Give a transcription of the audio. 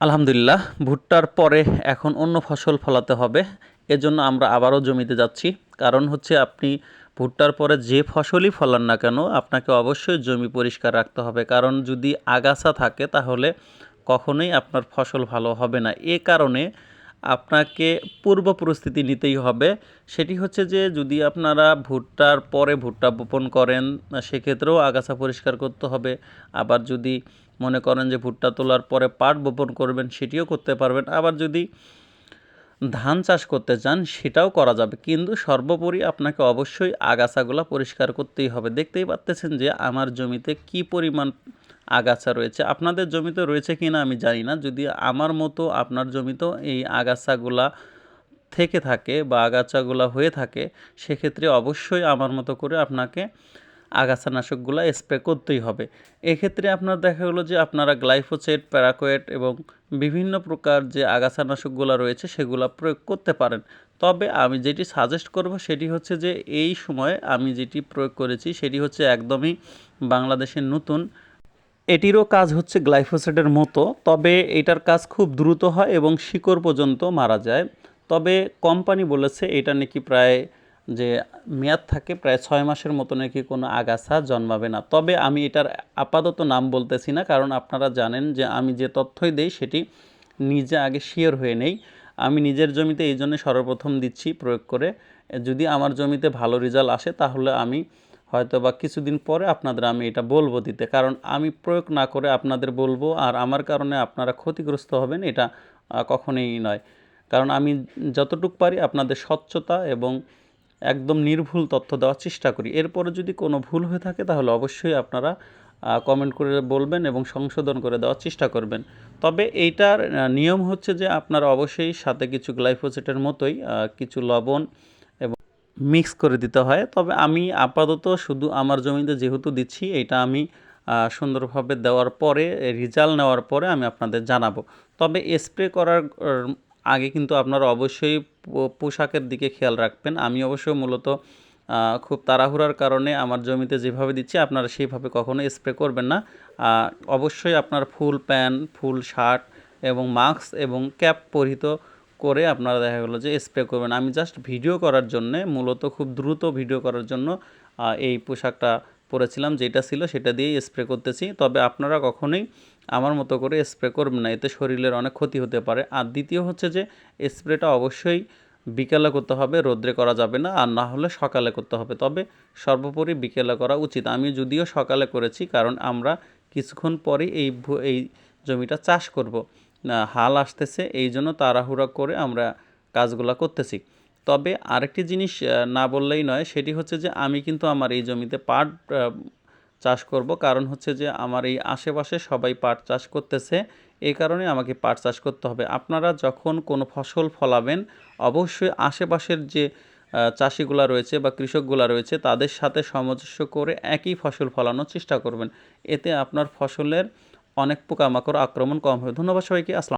আলহামদুলিল্লাহ, ভুট্টার পরে এখন অন্য ফসল ফলাতে হবে। এজন্য আমরা আবারও জমিতে যাচ্ছি। কারণ হচ্ছে আপনি ভুট্টার পরে যে ফসলই ফলান না কেন, আপনাকে অবশ্যই জমি পরিষ্কার রাখতে হবে। কারণ যদি আগাছা থাকে তাহলে কখনোই আপনার ফসল ভালো হবে না। এ কারণে আপনাকে পূর্ব পরিস্থিতি নিতেই হবে। সেটি হচ্ছে যে, যদি আপনারা ভুট্টার পরে ভুট্টা বপন করেন, সেক্ষেত্রেও আগাছা পরিষ্কার করতে হবে। আবার যদি মনে করেন যে, ভুট্টা তোলার পরে পাট বপন করবেন, সেটিও করতে পারবেন। আবার যদি ধান চাষ করতে চান, সেটাও করা যাবে। কিন্তু সর্বোপরি আপনাকে অবশ্যই আগাছাগুলো পরিষ্কার করতেই হবে। দেখতেই পাচ্তেছেন যে, আমার জমিতে কি পরিমাণ আগাছা রয়েছে। আপনাদের জমিতে রয়েছে কি না আমি জানি না। যদি আমার মতো আপনার জমিতেও এই আগাছাগুলা থেকে থাকে বা আগাছাগুলা হয়ে থাকে, সেক্ষেত্রে অবশ্যই আমার মতো করে আপনাকে আগাছানাশকগুলো স্প্রে করতেই হবে। এক্ষেত্রে আপনার দেখা গেলো যে আপনারা গ্লাইফোসেট, প্যারাকোয়েট এবং বিভিন্ন প্রকার যে আগাছানাশকগুলো রয়েছে, সেগুলো প্রয়োগ করতে পারেন। তবে আমি যেটি সাজেস্ট করব সেটি হচ্ছে যে এই সময়ে আমি যেটি প্রয়োগ করেছি, সেটি হচ্ছে একদমই বাংলাদেশের নতুন এটিরও কাজ হচ্ছে গ্লাইফোসেটের মতো, তবে এটার কাজ খুব দ্রুত হয় এবং শিকড় পর্যন্ত মারা যায়। তবে কোম্পানি বলেছে এটা নাকি প্রায় যে মেয়াদ থাকে, প্রায় ছয় মাসের মতো নাকি কোনো আগাছা জন্মাবে না। তবে আমি এটার আপাতত নাম বলতেছি না, কারণ আপনারা জানেন যে আমি যে তথ্যই দেই সেটি নিজে আগে শিওর হয়ে নেই। আমি নিজের জমিতে এই জন্য সর্বপ্রথম দিচ্ছি প্রয়োগ করে। যদি আমার জমিতে ভালো রেজাল্ট আসে তাহলে আমি হয়তো বা কিছুদিন পরে আপনাদের আমি এটা বলব দিতে। কারণ আমি প্রয়োগ না করে আপনাদের বলব, আর আমার কারণে আপনারা ক্ষতিগ্রস্ত হবেন এটা কখনোই নয়। কারণ আমি যতটুক পারি আপনাদের স্বচ্ছতা এবং একদম নির্ভুল তথ্য দেওয়ার চেষ্টা করি। এরপরে যদি কোনো ভুল হয়ে থাকে, তাহলে অবশ্যই আপনারা কমেন্ট করে বলবেন এবং সংশোধন করে দেওয়ার চেষ্টা করবেন। তবে এইটার নিয়ম হচ্ছে যে আপনারা অবশ্যই সাথে কিছু গ্লাইফোসেটের মতোই কিছু লবণ মিক্স করে দিতে হয়। তবে আমি আপাতত শুধু আমার জমিতে যেহেতু দিচ্ছি, এটা আমি সুন্দরভাবে দেওয়ার পরে, রেজাল্ট নেওয়ার পরে আমি আপনাদের জানাব। তবে স্প্রে করার আগে কিন্তু আপনারা অবশ্যই পোশাকের দিকে খেয়াল রাখবেন। আমি অবশ্য মূলত খুব তাড়াহুড়ার কারণে আমার জমিতে যেভাবে দিচ্ছি, আপনারা সেইভাবে কখনো স্প্রে করবেন না। অবশ্যই আপনার ফুল প্যান্ট, ফুল শার্ট এবং মাস্ক এবং ক্যাপ পরিহিত করে আপনারা দেখা গেলো যে স্প্রে করবেন। আমি জাস্ট ভিডিও করার জন্যে, মূলত খুব দ্রুত ভিডিও করার জন্য এই পোশাকটা পরেছিলাম যেটা ছিল সেটা দিয়েই স্প্রে করতেছি। তবে আপনারা কখনোই আমার মতো করে স্প্রে করবেন না, এতে শরীরের অনেক ক্ষতি হতে পারে। আর দ্বিতীয় হচ্ছে যে স্প্রেটা অবশ্যই বিকেলে করতে হবে, রোদ্রে করা যাবে না, আর না হলে সকালে করতে হবে। তবে সর্বোপরি বিকেলে করা উচিত। আমি যদিও সকালে করেছি, কারণ আমরা কিছুক্ষণ পরেই এই এই জমিটা চাষ করব। হাল আসতেছে, এই জন্য তাড়াহুড়া করে আমরা কাজগুলো করতেছি। তবে আরেকটি জিনিস না বললেই নয়, সেটি হচ্ছে যে আমি কিন্তু আমার এই জমিতে পাট চাষ করব। কারণ হচ্ছে যে আমার এই আশেপাশে সবাই পাট চাষ করতেছে এই কারণে আমাকে পাট চাষ করতে হবে। আপনারা যখন কোনো ফসল ফলাবেন, অবশ্যই আশেপাশের যে চাষিগুলা রয়েছে বা কৃষকগুলা রয়েছে, তাদের সাথে সামঞ্জস্য করে একই ফসল ফলানোর চেষ্টা করবেন। এতে আপনার ফসলের অনেক পোকামাকড় আক্রমণ কম হবে। ধন্যবাদ সবাইকে আসসালাম।